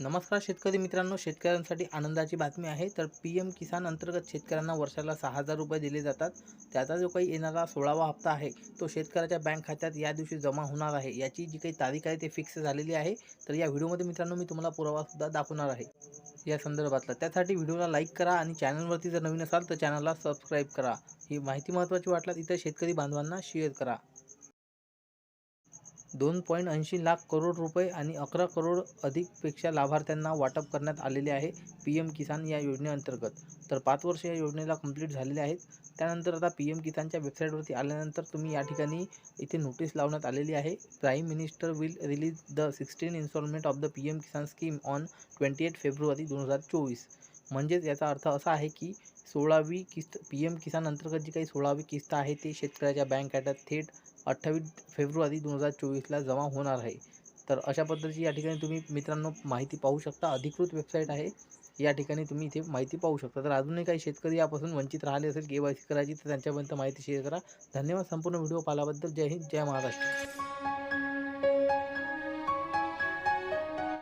नमस्कार शेतकरी मित्रांनो शेतकऱ्यांसाठी आनंदाची बातमी आहे. तर पी एम किसान अंतर्गत शेतकऱ्यांना वर्षाला सहा हजार रुपये दिले जातात. त्याचा जो काही येणारा सोळावा हप्ता आहे तो शेतकऱ्याच्या बँक खात्यात या दिवशी जमा होणार आहे. याची जी काही तारीख आहे ते फिक्स झालेली आहे. तर या व्हिडिओमध्ये मित्रांनो मी तुम्हाला पुरावासुद्धा दाखवणार आहे. या संदर्भातला. त्यासाठी व्हिडिओला लाईक करा आणि चॅनलवरती जर नवीन असाल तर चॅनलला सबस्क्राईब करा. ही माहिती महत्त्वाची वाटल्यास इतर शेतकरी बांधवांना शेअर करा. दोन पॉईंट ऐंशी लाख करोड रुपये आणि अकरा करोड अधिकपेक्षा लाभार्थ्यांना वाटप करण्यात आलेले आहे पी एम किसान या योजनेअंतर्गत. तर पाच वर्ष या योजनेला कंप्लीट झालेले आहेत. त्यानंतर आता पी एम किसानच्या वेबसाईटवरती आल्यानंतर तुम्ही या ठिकाणी इथे नोटीस लावण्यात आलेली आहे. Prime minister will release the sixteen instalment of the P M Kisan scheme on twenty eight February दोन हजार चोवीस. म्हणजेच याचा अर्थ असा आहे की सोळावी किस्त पी एम किसान अंतर्गत जी काही सोळावी किस्त आहे ते शेतकऱ्याच्या बँक खात्यात थेट अठ्ठावीस फेब्रुवारी दोन हजार चोवीसला जमा होणार आहे. तर अशा पद्धतीची या ठिकाणी तुम्ही मित्रांनो माहिती पाहू शकता. अधिकृत वेबसाईट आहे. या ठिकाणी तुम्ही इथे माहिती पाहू शकता. तर अजूनही काही शेतकरी यापासून वंचित राहिले असेल के वाय सी करायची तर त्यांच्यापर्यंत माहिती शेअर करा. धन्यवाद. संपूर्ण व्हिडिओ पाहिल्याबद्दल जय हिंद जय महाराष्ट्र.